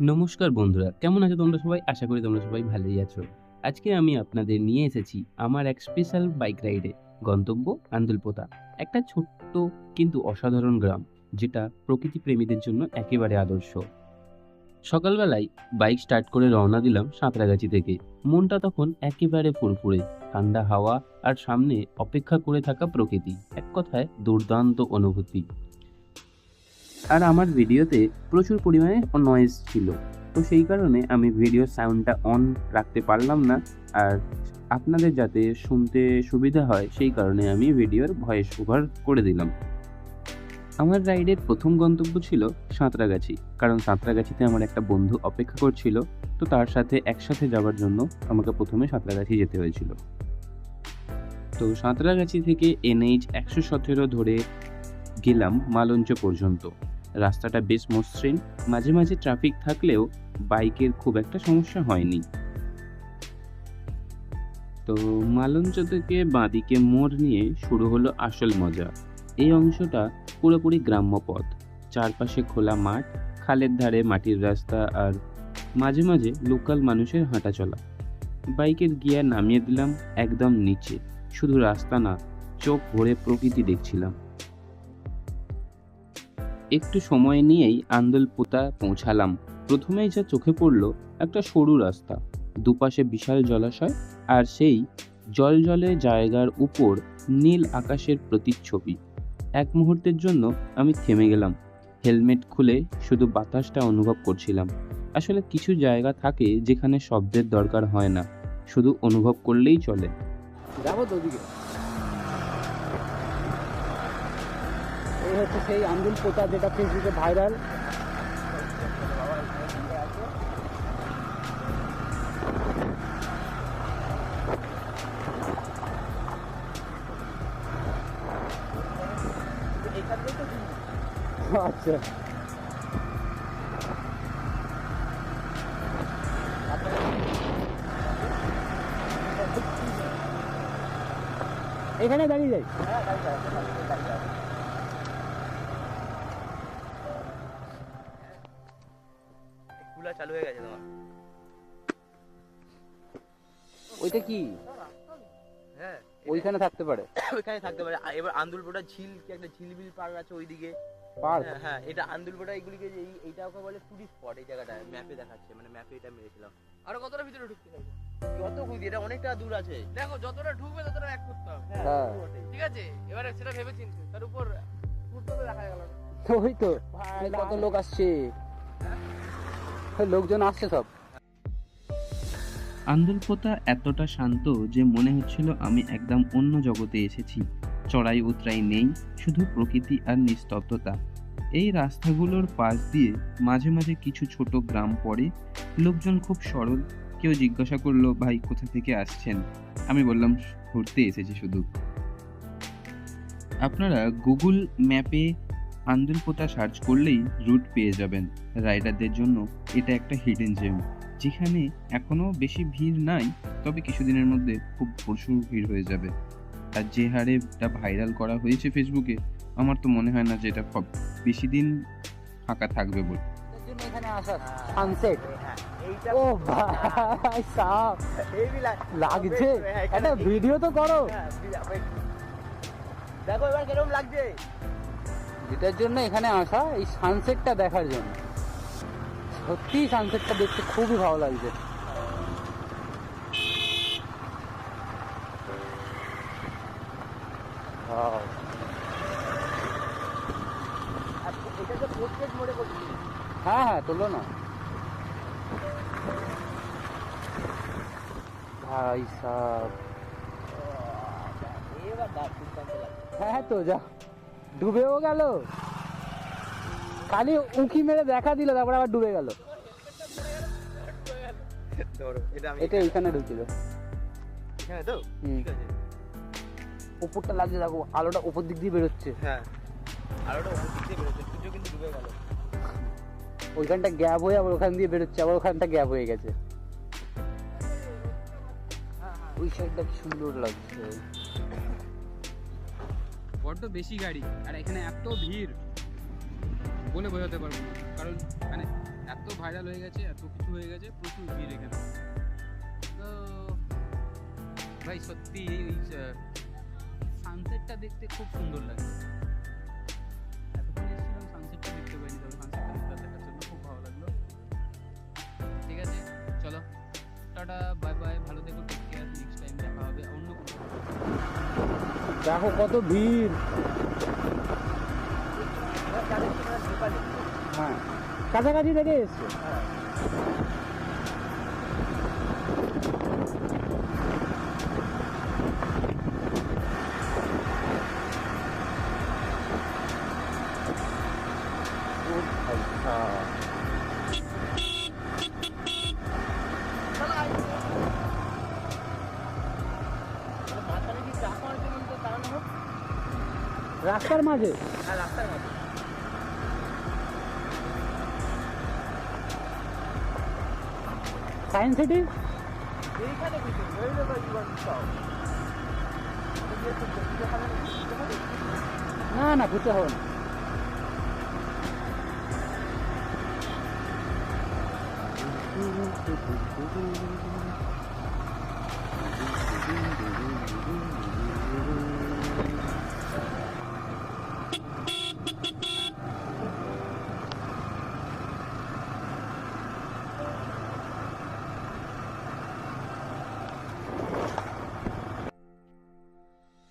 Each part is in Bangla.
নমস্কার বন্ধুরা, কেমন আছো তোমরা সবাই? আশা করি তোমরা সবাই ভালোই আছো। আজকে আমি আপনাদের নিয়ে এসেছি আমার এক স্পেশাল বাইক রাইডে গন্তব্য আন্দুলপোতা। একটা ছোট্ট কিন্তু অসাধারণ গ্রাম, যেটা প্রকৃতি প্রেমীদের জন্য একেবারে আদর্শ। সকালবেলায় বাইক স্টার্ট করে রওনা দিলাম সাঁতরাগাছি থেকে। মনটা তখন একেবারে ফুরফুরে, ঠান্ডা হাওয়া আর সামনে অপেক্ষা করে থাকা প্রকৃতি। এক কথায় দুর্দান্ত অনুভূতি। আর আমার ভিডিওতে প্রচুর পরিমাণে নয়েজ ছিল। তো সেই কারণে আমি ভিডিও সাউন্ডটা অন রাখতে পারলাম না। আর আপনাদের যাতে শুনতে সুবিধা হয়, সেই কারণে আমি ভিডিওর ভয়েস ওভার করে দিলাম। আমার রাইডের প্রথম গন্তব্য ছিল সাঁতরাগাছি। কারণ সাঁতরাগাছিতে আমার একটা বন্ধু অপেক্ষা করছিল, তো তার সাথে একসাথে যাওয়ার জন্য আমাকে প্রথমে সাঁতরাগাছি যেতে হয়েছিল। তো সাঁতরাগাছি থেকে এনএইচ একশো সতেরো ধরে গেলাম মালঞ্চ পর্যন্ত। রাস্তাটা বেশ মসৃণ। মাঝে মাঝে ট্রাফিক থাকলেও বাইকের খুব একটা সমস্যা হয়নি। তো মালঞ্চ থেকে বাঁদিকে মোড় নিয়ে শুরু হলো আসল মজা। এই অংশটা পুরোপুরি গ্রাম্য পথ। চারপাশে খোলা মাঠ, খালের ধারে মাটির রাস্তা আর মাঝে মাঝে লোকাল মানুষের হাঁটা চলা বাইকের গিয়ার নামিয়ে দিলাম একদম নিচে। শুধু রাস্তা না, চোখ ভরে প্রকৃতি দেখছিলাম। একটু সময় নিয়েই আন্দোলপোতা পৌঁছালাম। প্রথমেই যা চোখে পড়ল একটা সরু রাস্তা, দুপাশে বিশাল জলাশয় আর সেই জল জলে জায়গার উপর নীল আকাশের প্রতিচ্ছবি। এক মুহূর্তের জন্য আমি থেমে গেলাম। হেলমেট খুলে শুধু বাতাসটা অনুভব করছিলাম। আসলে কিছু জায়গা থাকে যেখানে শব্দের দরকার হয় না, শুধু অনুভব করলেই চলে। যাব তো এই হচ্ছে সেই আন্দুল পোতা যেটা ফেসবুকে ভাইরাল। আচ্ছা। এখানে দাঁড়িয়ে যাই। কুলার চালু হয়ে গেছে তোমার। ওইটা কি? হ্যাঁ ওইখানে থাকতে পারে। ওইখানে থাকতে পারে। এবার আন্দুলপোটা ঝিল কি একটা ঝিলবিল পার্ক আছে ওইদিকে? পার্ক? হ্যাঁ, হ্যাঁ এটা আন্দুলপোটা এগুলিকে যে এইটা ওকে বলে টুরিস্ট স্পট এই জায়গাটা ম্যাপে দেখাচ্ছে মানে ম্যাপে এটা মেরেছিলাম। আরও কতটা ভিতরে ঢুকতে হবে? যত খুঁজি এটা অনেকটা দূর আছে। দেখো যতটা ঢুকবে ততটা এক করতে হবে। হ্যাঁ। ঠিক আছে এবারে সেটা ভেবে চিনতে তার উপর ফুটতে তো দেখা গেল ওই তো কত লোক আসছে। লোকজন আসছে সব। আন্দোলপোতা এতটা শান্ত যে মনে হচ্ছিল আমি একদম অন্য জগতে এসেছি। চড়াই উতরাই নেই, শুধু প্রকৃতি আর নিস্তব্ধতা। এই রাস্তাগুলোর পাশ দিয়ে মাঝে মাঝে কিছু ছোট গ্রাম পড়ে, লোকজন খুব সরল। কেউ জিজ্ঞাসা করল, ভাই, কোথা থেকে আসছেন? আমি বললাম, ঘুরতে এসেছি শুধু। আপনারা গুগল ম্যাপে আন্দুলপোতা সার্চ করলেই রুট পেয়ে যাবেন। রাইডারদের জন্য এটা একটা হিডেন জেম যেখানে এখনও বেশি ভিড় নাই তবে কিছুদিনের মধ্যে খুব প্রচুর ভিড় হয়ে যাবে। আর যে হারে এটা ভাইরাল করা হয়েছে ফেসবুকে আমার তো মনে হয় না যে এটা খুব বেশি দিন ফাঁকা থাকবে বলে। এখানে আসা সানসেট হ্যাঁ ও ভাই সাপ। লাগছে? একটা ভিডিও তো করো। হ্যাঁ, দেখো এবার কীরকম লাগছে। যেটার জন্য এখানে আসা এই সানসেটটা দেখার জন্য। সত্যি সানসেটটা দেখতে খুবই ভালো লাগছে। হ্যাঁ হ্যাঁ তোলো না। ভাই সাহ লাগছে হ্যাঁ তো যা। ডুবেও গেল। খালি উঁকি মেরে দেখা দিল তারপর আবার ডুবে গেল। এটা এইখানে আছে। উপরটা লাগছে দেখো আলোটা উপর দিক দিয়ে বেরোচ্ছে। হ্যাঁ। আর ওটা ওপর দিক দিয়ে বেরোচ্ছে সূর্য কিন্তু ডুবে গেল। ওইখানটা গ্যাপ হয়ে আবার ওখান দিয়ে বেরোচ্ছে আবার ওখানটা গ্যাপ হয়ে গেছে। ওই সাইডটা সুন্দর লাগছে। বড্ড বেশি গাড়ি, আর এখানে এত ভিড় বলে বোঝাতে পারব না। কারণ মানে এত ভাইরাল হয়ে গেছে, এত কিছু হয়ে গেছে, প্রচুর ভিড় এখানে। তো ভাই, সত্যি এই সানসেটটা দেখতে খুব সুন্দর লাগে। এতক্ষণ সানসেটটা দেখতে খুব ভালো লাগল। ঠিক আছে, চলো। টাটা দেখো কত ভিড়। হ্যাঁ কাছাকাছি থেকে এসছে? রাস্তার মাঝে। হ্যাঁ রাস্তার মাঝে সায়েন্স সিটি এইখানে you. না না ঘুরতে হবে না।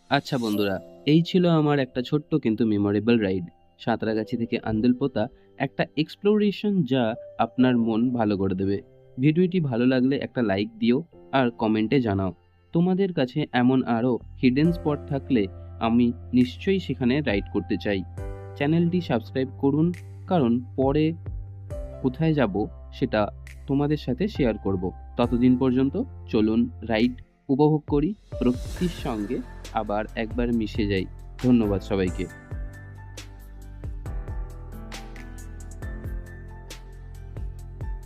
আচ্ছা বন্ধুরা, এই ছিল আমার একটা ছোট্ট কিন্তু মেমোরেবল রাইড সাঁতরাগাছি থেকে আন্দুলপোতা, একটা এক্সপ্লোরেশন যা আপনার মন ভালো করে দেবে। ভিডিওটি ভালো লাগলে একটা লাইক দিও আর কমেন্টে জানাও। তোমাদের কাছে এমন আরও হিডেন স্পট থাকলে আমি নিশ্চয়ই সেখানে রাইড করতে চাই। চ্যানেলটি সাবস্ক্রাইব করুন, কারণ পরে কোথায় যাব সেটা তোমাদের সাথে শেয়ার করব। ততদিন পর্যন্ত চলুন রাইড উপভোগ করি প্রকৃতির সঙ্গে আবার একবার মিশে যাই। ধন্যবাদ সবাইকে।